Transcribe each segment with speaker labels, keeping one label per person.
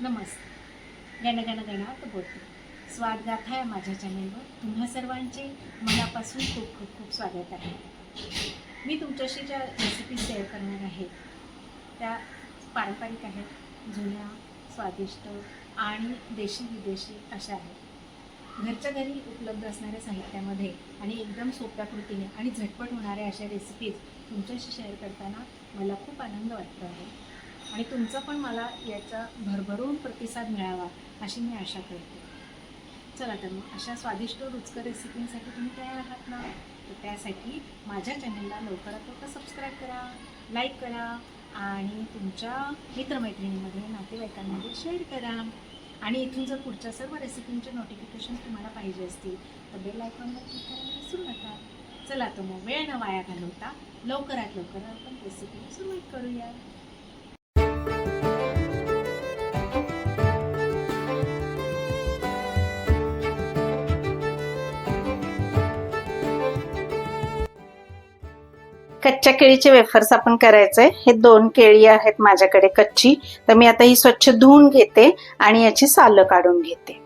Speaker 1: नमस्ते गणगणगणात बोलते. स्वागत आहे माझ्या चॅनलवर. तुम्हा सर्वांचे मनापासून खूप खूप खूप स्वागत आहे. मी तुमच्याशी ज्या रेसिपी शेअर करणार आहे त्या पारंपरिक आहेत. जुन्या स्वादिष्ट आणि देशी विदेशी अशा आहेत. घरच्या घरी उपलब्ध असणाऱ्या साहित्यामध्ये आणि एकदम सोप्या कृतीने आणि झटपट होणाऱ्या अशा रेसिपीज तुमच्याशी शेअर करताना मला खूप आनंद वाटतो आहे. आणि तुमचा पण मला याचा भरभरून प्रतिसाद मिळावा अशी मी आशा करते. चला तर मग अशा स्वादिष्ट रुचकर रेसिपींसाठी तुम्ही तयार आहात ना? तर त्यासाठी माझ्या चॅनलला लवकरात लवकर सबस्क्राईब करा लाईक करा आणि तुमच्या मित्रमैत्रिणीमध्ये नातेवाईकांमध्ये शेअर करा. आणि इथून जर पुढच्या सर्व रेसिपींचे नोटिफिकेशन तुम्हाला पाहिजे असतील तर बेल आयकॉनवर क्लिक करायला विसरू नका. चला तर मग वेळ न वाया घालवता लवकरात लवकर आपण रेसिपी सुरुवात करूया.
Speaker 2: कच्च्या केळीचे वेफर्स आपण करायचंय. हे दोन केळी आहेत माझ्याकडे कच्ची. तर मी आता ही स्वच्छ धुवून घेते आणि याची सालं काढून घेते.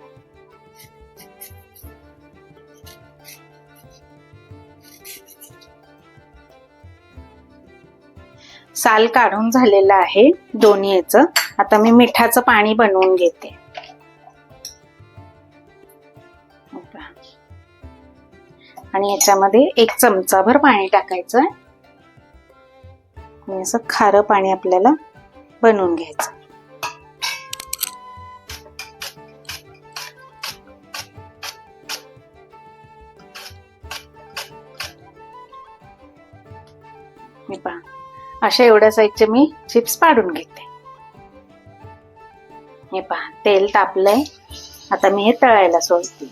Speaker 2: साल काढून झालेलं आहे दोन्ही याचं आता मी मिठाचं पाणी बनवून घेते. आणि याच्यामध्ये एक चमचाभर पाणी टाकायचं आणि असं खारं पाणी आपल्याला बनवून घ्यायचं. मी पहा अशा एवढ्या साईजचे मी चिप्स पाडून घेते. हे पहा तेल तापलंय. आता मी हे तळायला सोडते.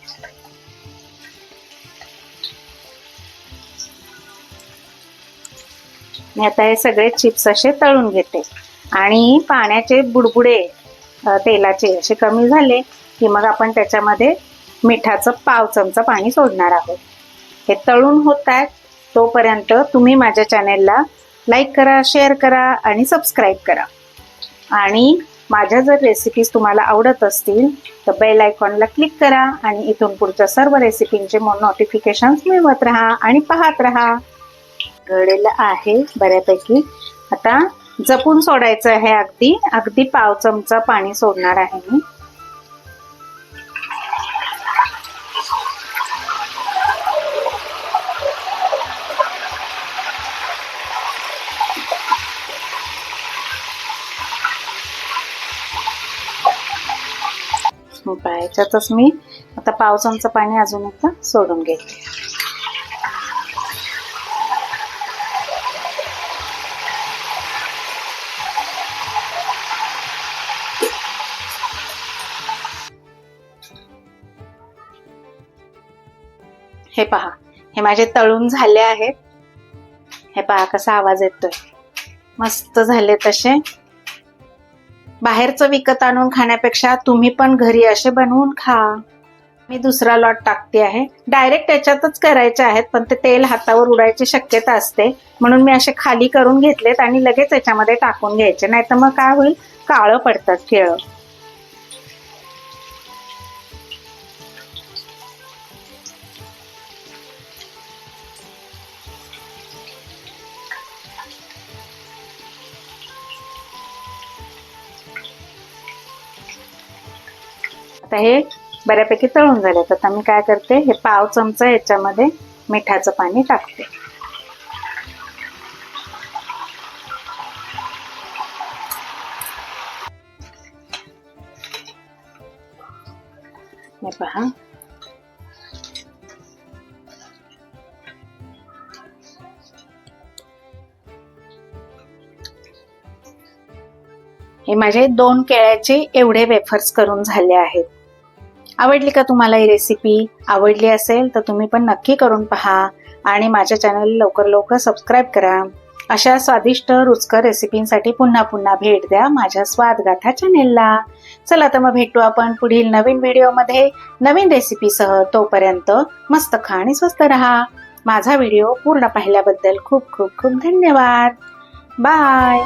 Speaker 2: मी आता हे सगळे चिप्स असे तळून घेते. आणि पाण्याचे बुडबुडे तेलाचे असे कमी झाले की मग आपण त्याच्यामध्ये मिठाचं पाव चमचा पाणी सोडणार आहोत. हे तळून होत आहेत. तोपर्यंत तुम्ही माझ्या चॅनेलला लाईक करा शेअर करा आणि सबस्क्राईब करा. आणि माझ्या जर रेसिपीज तुम्हाला आवडत असतील तर बेल आयकॉनला क्लिक करा आणि इथून पुढच्या सर्व रेसिपींचे नोटिफिकेशन्स मिळवत राहा आणि पाहत राहा. घडेल आहे बऱ्यापैकी. आता जपून सोडायचं आहे अगदी. अगदी पाव चमचा पाणी सोडणार आहे मी. याच्यातच मी आता पाव चमचा पाणी अजून एकदा सोडून घेते. हे पहा. हे माझे तळून झाले आहेत. हे पहा कसा आवाज येतोय. मस्त झाले तसे. बाहेरचं विकत आणून खाण्यापेक्षा तुम्ही पण घरी असे बनवून खा. मी दुसरा लॉट टाकते आहे. डायरेक्ट त्याच्यातच करायचे आहेत पण ते तेल हातावर उडायची शक्यता असते. म्हणून मी असे खाली करून घेतलेत आणि लगेच याच्यामध्ये टाकून घ्यायचे. नाही तर मग काय होईल? काळं पडतात केळं. आता हे बऱ्यापैकी तळून झाले. आता मी काय करते हे पाव चमचा याच्यामध्ये मिठाचं पाणी टाकते. हे पहा. हे माझे दोन केळ्याचे एवढे वेफर्स करून झाले आहेत. आवडली का तुम्हाला ही रेसिपी आवडली असेल तर तुम्ही पण नक्की करून पहा आणि माझ्या चॅनल लवकर लवकर सबस्क्राईब करा. अशा स्वादिष्ट रुचकर रेसिपींसाठी पुन्हा पुन्हा भेट द्या माझ्या स्वादगाथा चॅनेलला चला तर मग भेटू आपण पुढील नवीन व्हिडिओमध्ये नवीन रेसिपीसह तोपर्यंत मस्त खा आणि स्वस्त राहा. माझा व्हिडिओ पूर्ण पाहिल्याबद्दल खूप खूप खूप धन्यवाद. बाय